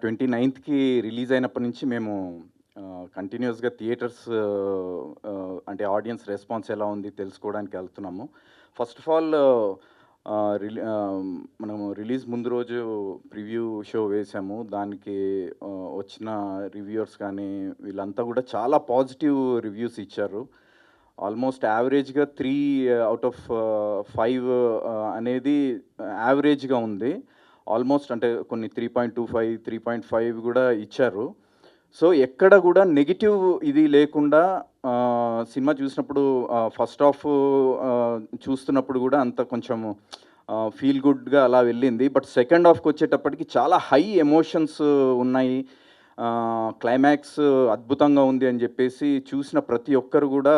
Twenty నైన్త్కి release అయినప్పటి నుంచి మేము కంటిన్యూస్గా థియేటర్స్ అంటే ఆడియన్స్ రెస్పాన్స్ ఎలా ఉంది తెలుసుకోవడానికి వెళ్తున్నాము. ఫస్ట్ ఆఫ్ ఆల్ రిలీ మనము రిలీజ్ ముందు రోజు ప్రివ్యూ షో వేసాము. దానికి వచ్చిన రివ్యూవర్స్ కానీ వీళ్ళంతా కూడా చాలా పాజిటివ్ రివ్యూస్ ఇచ్చారు. ఆల్మోస్ట్ యావరేజ్గా త్రీ అవుట్ ఆఫ్ ఫైవ్ అనేది యావరేజ్గా ఉంది. ఆల్మోస్ట్ అంటే కొన్ని three point two five three point five కూడా ఇచ్చారు. సో ఎక్కడ కూడా నెగిటివ్ ఇది లేకుండా సినిమా చూసినప్పుడు ఫస్ట్ హాఫ్ చూస్తున్నప్పుడు కూడా అంత కొంచెం ఫీల్ గుడ్గా అలా వెళ్ళింది. బట్ సెకండ్ హాఫ్కి వచ్చేటప్పటికి చాలా హై ఎమోషన్స్ ఉన్నాయి. క్లైమాక్స్ అద్భుతంగా ఉంది అని చెప్పేసి చూసిన ప్రతి ఒక్కరు కూడా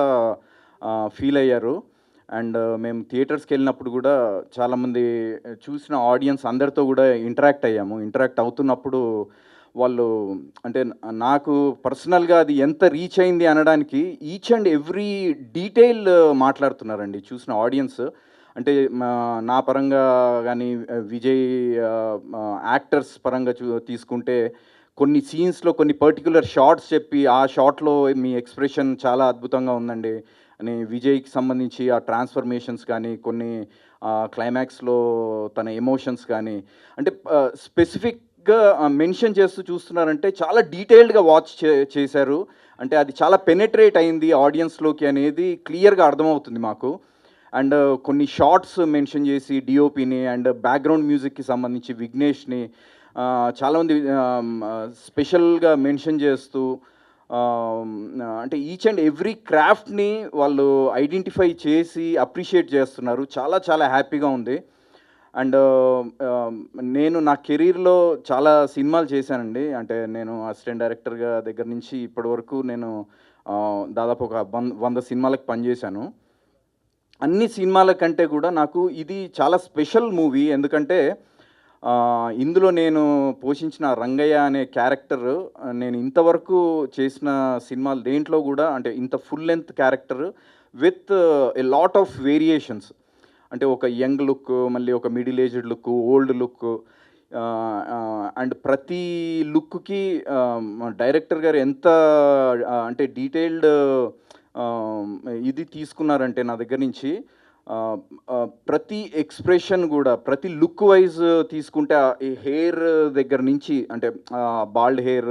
ఫీల్ అయ్యారు. అండ్ మేము థియేటర్స్కి వెళ్ళినప్పుడు కూడా చాలామంది చూసిన ఆడియన్స్ అందరితో కూడా ఇంటరాక్ట్ అయ్యాము. ఇంటరాక్ట్ అవుతున్నప్పుడు వాళ్ళు అంటే నాకు పర్సనల్గా అది ఎంత రీచ్ అయింది అనడానికి ఈచ్ అండ్ ఎవ్రీ డీటెయిల్ మాట్లాడుతున్నారండి చూసిన ఆడియన్స్. అంటే మా- నా పరంగా కానీ విజయ్ యాక్టర్స్ పరంగా చూ తీసుకుంటే కొన్ని సీన్స్లో కొన్ని పర్టికులర్ షార్ట్స్ చెప్పి ఆ షార్ట్లో మీ ఎక్స్ప్రెషన్ చాలా అద్భుతంగా ఉందండి. అని విజయ్కి సంబంధించి ఆ ట్రాన్స్ఫర్మేషన్స్ కానీ కొన్ని క్లైమాక్స్లో తన ఎమోషన్స్ కానీ అంటే స్పెసిఫిక్గా మెన్షన్ చేస్తూ చూస్తున్నారంటే చాలా డీటెయిల్డ్గా వాచ్ చే చేశారు. అంటే అది చాలా పెనెట్రేట్ అయింది ఆడియన్స్లోకి అనేది క్లియర్గా అర్థమవుతుంది మాకు. అండ్ కొన్ని షార్ట్స్ మెన్షన్ చేసి డిఓపిని అండ్ బ్యాక్గ్రౌండ్ మ్యూజిక్కి సంబంధించి విఘ్నేష్ని చాలామంది స్పెషల్గా మెన్షన్ చేస్తూ అంటే ఈచ్ అండ్ ఎవ్రీ క్రాఫ్ట్ని వాళ్ళు ఐడెంటిఫై చేసి అప్రిషియేట్ చేస్తున్నారు. చాలా చాలా హ్యాపీగా ఉంది. అండ్ నేను నా కెరీర్లో చాలా సినిమాలు చేశానండి. అంటే నేను అసిస్టెంట్ డైరెక్టర్గా దగ్గర నుంచి ఇప్పటి వరకు నేను దాదాపు ఒక వంద వంద సినిమాలకు పనిచేశాను. అన్ని సినిమాల కంటే కూడా నాకు ఇది చాలా స్పెషల్ మూవీ ఎందుకంటే ఇందులో నేను పోషించిన రంగయ్య అనే క్యారెక్టర్ నేను ఇంతవరకు చేసిన సినిమాలు దేంట్లో కూడా అంటే ఇంత full length character with a lot of variations అంటే ఒక యంగ్ లుక్ మళ్ళీ ఒక middle aged look old look and ప్రతి లుక్కి డైరెక్టర్ గారు ఎంత అంటే డీటెయిల్డ్ ఇది తీసుకున్నారంటే నా దగ్గర నుంచి ప్రతి ఎక్స్ప్రెషన్ కూడా ప్రతి లుక్ వైజ్ తీసుకుంటే ఈ హెయిర్ దగ్గర నుంచి అంటే బాల్డ్ హెయిర్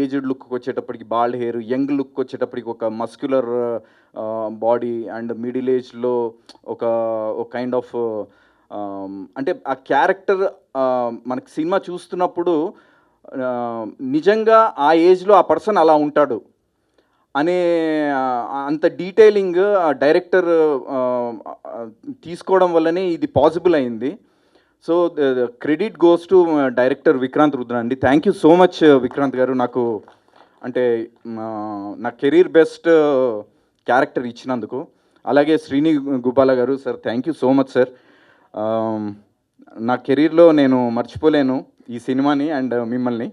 ఏజ్డ్ లుక్ వచ్చేటప్పటికి బాల్డ్ హెయిర్ యంగ్ లుక్ వచ్చేటప్పటికి ఒక మస్క్యులర్ బాడీ అండ్ మిడిల్ ఏజ్లో ఒక కైండ్ ఆఫ్ అంటే ఆ క్యారెక్టర్ మనకి సినిమా చూస్తున్నప్పుడు నిజంగా ఆ ఏజ్లో ఆ పర్సన్ అలా ఉంటాడు. అనే అంత డీటెయిలింగ్ డైరెక్టర్ తీసుకోవడం వల్లనే ఇది పాసిబుల్ అయింది. So credit goes to director Vikrant Rudra అండి. Thank you so much Vikrant garu. నాకు అంటే నా కెరీర్ బెస్ట్ క్యారెక్టర్ ఇచ్చినందుకు. అలాగే Srini Gubbala garu sir thank you so much sir. నా కెరీర్లో నేను మర్చిపోలేను ఈ సినిమాని అండ్ మిమ్మల్ని.